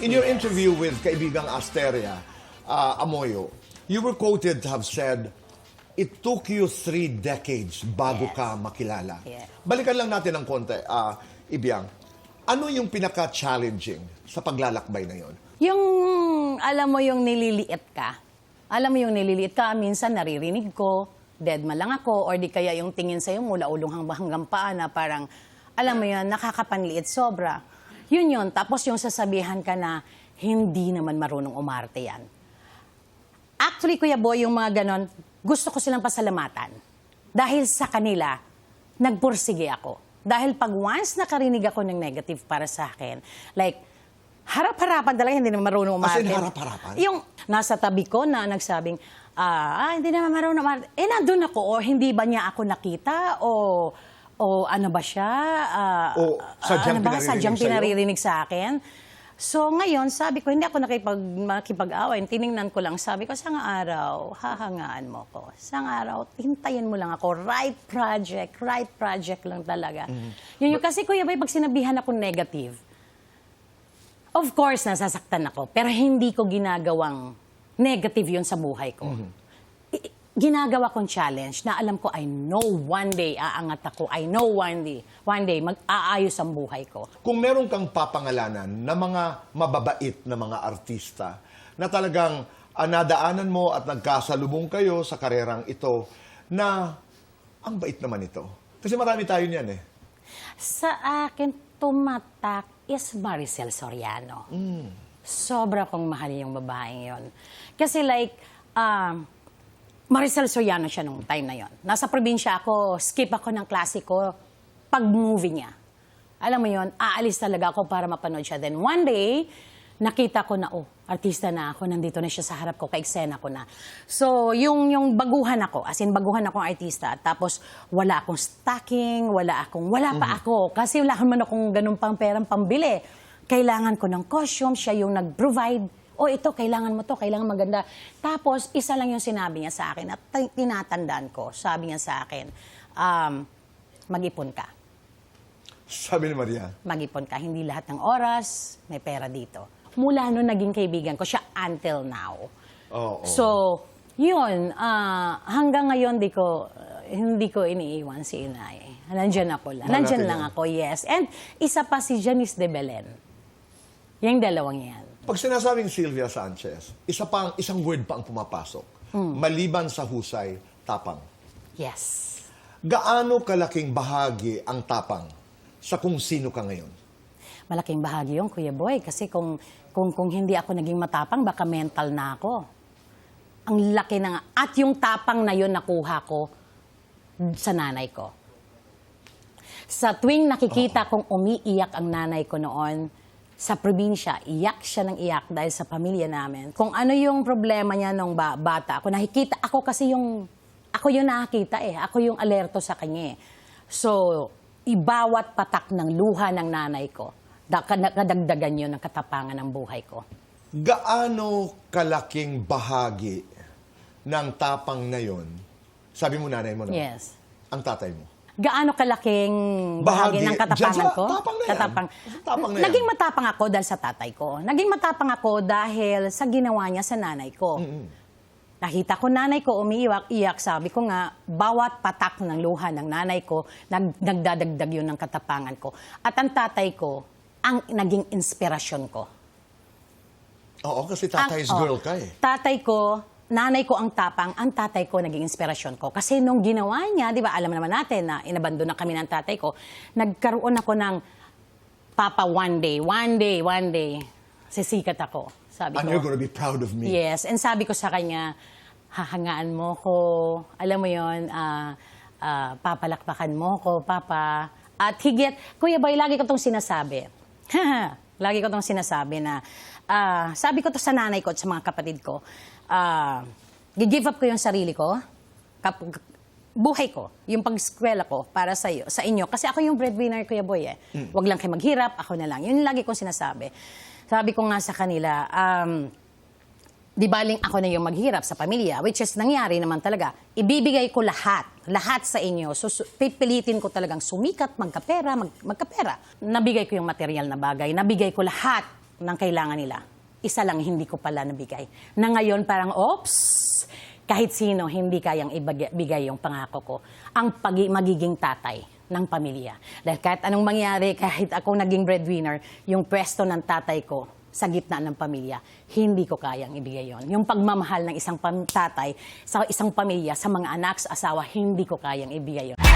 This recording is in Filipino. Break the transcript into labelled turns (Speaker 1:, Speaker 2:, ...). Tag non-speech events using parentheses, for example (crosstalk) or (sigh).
Speaker 1: In your interview with kaibigang Asteria uh, Amoyo, you were quoted to have said, It took you three decades bago
Speaker 2: Yes.
Speaker 1: ka makilala.
Speaker 2: Yeah.
Speaker 1: Balikan lang natin ng konti, uh, Ibiang. Ano yung pinaka-challenging sa paglalakbay na yon?
Speaker 2: Yung, alam mo yung nililiit ka. Alam mo yung nililiit ka, minsan naririnig ko, dead ma lang ako, or di kaya yung tingin sa'yo mula ulong hanggang, hanggang paa na parang, alam mo yun, nakakapanliit sobra. Yun yun. Tapos yung sasabihan ka na, hindi naman marunong umarte yan. Actually, Kuya Boy, yung mga ganon, gusto ko silang pasalamatan. Dahil sa kanila, nagpursige ako. Dahil pag once nakarinig ako ng negative para sa akin, like, harap-harapan talaga, hindi naman marunong
Speaker 1: As in,
Speaker 2: umarte.
Speaker 1: harap-harapan?
Speaker 2: Yung nasa tabi ko na nagsabing, ah, ah, hindi naman marunong umarte. Eh, nandun ako, o hindi ba niya ako nakita, o, o ano ba siya? Ah,
Speaker 1: O sadyang
Speaker 2: ano ba?
Speaker 1: pinaririnig
Speaker 2: Sadyang pinaririnig sa akin. So ngayon, sabi ko, hindi ako nakipag, makipag-away. Tiningnan ko lang, sabi ko, sang araw, hahangaan mo ko. Sang araw, hintayin mo lang ako. Right project, right project lang talaga.
Speaker 1: Mm-hmm.
Speaker 2: Yun yung, kasi kuya bay, pag sinabihan ako negative, of course, nasasaktan ako. Pero hindi ko ginagawang negative yun sa buhay ko. I- ginagawa kong challenge na alam ko, I know one day aangat ako. I know one day, one day mag-aayos ang buhay ko.
Speaker 1: Kung meron kang papangalanan na mga mababait na mga artista na talagang ah, nadaanan mo at nagkasalubong kayo sa karerang ito na ang bait naman ito. Kasi marami tayo niyan eh.
Speaker 2: Sa akin, tumatak is Maricel Soriano. Sobra kong mahal yung babaeng yon. Kasi like, um, Maricel Soriano siya nung time na yon. Nasa probinsya ako, skip ako ng klasiko pag movie niya. Alam mo yon, aalis talaga ako para mapanood siya. Then one day, nakita ko na, oh, artista na ako, nandito na siya sa harap ko, ka-eksena ko na. So, yung, yung baguhan ako, as in baguhan akong artista, tapos wala akong stocking, wala akong, wala pa ako, kasi wala naman akong ganun pang perang pambili. Kailangan ko ng costume, siya yung nag-provide. O ito, kailangan mo to, kailangan maganda. Tapos, isa lang yung sinabi niya sa akin at tinatandaan ko. Sabi niya sa akin, um, mag-ipon ka
Speaker 1: Sabi ni Maria.
Speaker 2: mag-ipon ka. Hindi lahat ng oras, may pera dito. Mula nung naging kaibigan ko siya until now.
Speaker 1: Oo.
Speaker 2: So, yun, ah, hanggang ngayon di ko, hindi ko iniiwan si inay. Nandyan ako lang.
Speaker 1: Wala
Speaker 2: Nandyan lang
Speaker 1: yan.
Speaker 2: ako, yes. And isa pa si Janice de Belen. Yung dalawang yan.
Speaker 1: Pag sinasabing Sylvia Sanchez, isa pa, isang word pa ang pumapasok. Maliban sa husay, tapang.
Speaker 2: Yes.
Speaker 1: Gaano kalaking bahagi ang tapang sa kung sino ka ngayon?
Speaker 2: Malaking bahagi yun, Kuya Boy. Kasi kung, kung, kung hindi ako naging matapang, baka mental na ako. Ang laki na nga. At yung tapang na yun nakuha ko sa nanay ko. Sa tuwing nakikita kong umiiyak ang nanay ko noon, sa probinsya, iyak siya ng iyak dahil sa pamilya namin. Kung ano yung problema niya nung ba- bata, ako nakikita, ako kasi yung, ako yung nakakita eh, ako yung alerto sa kanya eh. So, ibawat patak ng luha ng nanay ko, da- kad- kadagdagan yun ng katapangan ng buhay ko.
Speaker 1: Gaano kalaking bahagi ng tapang na yon? Sabi mo nanay mo, no?
Speaker 2: Yes.
Speaker 1: Ang tatay mo.
Speaker 2: Gaano kalaking bahagi,
Speaker 1: Bahagi.
Speaker 2: ng
Speaker 1: Diyan
Speaker 2: katapangan
Speaker 1: sa
Speaker 2: ko?
Speaker 1: tapang na yan.
Speaker 2: Katapang.
Speaker 1: Tapang na yan.
Speaker 2: Naging matapang ako dahil sa tatay ko. Naging matapang ako dahil sa ginawa niya sa nanay ko. Nakita ko nanay ko umiiyak, iyak. Sabi ko nga, bawat patak ng luha ng nanay ko, nag, nagdadagdag yun ng katapangan ko. At ang tatay ko, ang naging inspirasyon ko.
Speaker 1: Oo, kasi tatay's
Speaker 2: Ang-
Speaker 1: girl
Speaker 2: oh,
Speaker 1: ka eh.
Speaker 2: Tatay ko, nanay ko ang tapang, ang tatay ko naging inspirasyon ko. Kasi nung ginawa niya, di ba, alam naman natin na inabandon na kami ng tatay ko, nagkaroon ako ng, Papa, one day, one day, one day, sisikat ako. Sabi
Speaker 1: And
Speaker 2: ko,
Speaker 1: you're gonna be proud of me.
Speaker 2: Yes, and sabi ko sa kanya, hahangaan mo ko, alam mo yon, ah, ah, papalakpakan mo ko, papa. At higit, Kuya Boy, lagi ko itong sinasabi. (laughs) lagi ko itong sinasabi na, ah, sabi ko to sa nanay ko at sa mga kapatid ko, ah, give up ko yung sarili ko, kap- buhay ko, yung pag-eskwela ko para sa iyo, sa inyo. Kasi ako yung breadwinner, Kuya Boy eh. Huwag lang kayo maghirap, ako na lang. Yun yung lagi kong sinasabi. Sabi ko nga sa kanila, um, di baling ako na yung maghirap sa pamilya, which is nangyari naman talaga. Ibibigay ko lahat, lahat sa inyo. So, su- pipilitin ko talagang sumikat, magkapera, mag, magkapera. Nabigay ko yung material na bagay, nabigay ko lahat ng kailangan nila. Isa lang hindi ko pala nabigay. Na ngayon parang, oops, kahit sino hindi kayang ibigay yung pangako ko. Ang pagi- magiging tatay ng pamilya. Dahil kahit anong mangyari, (laughs) kahit ako naging breadwinner, yung pwesto ng tatay ko sa gitna ng pamilya, hindi ko kayang ibigay yon. Yung pagmamahal ng isang tatay sa isang pamilya, sa mga anak, sa asawa, hindi ko kayang ibigay yon.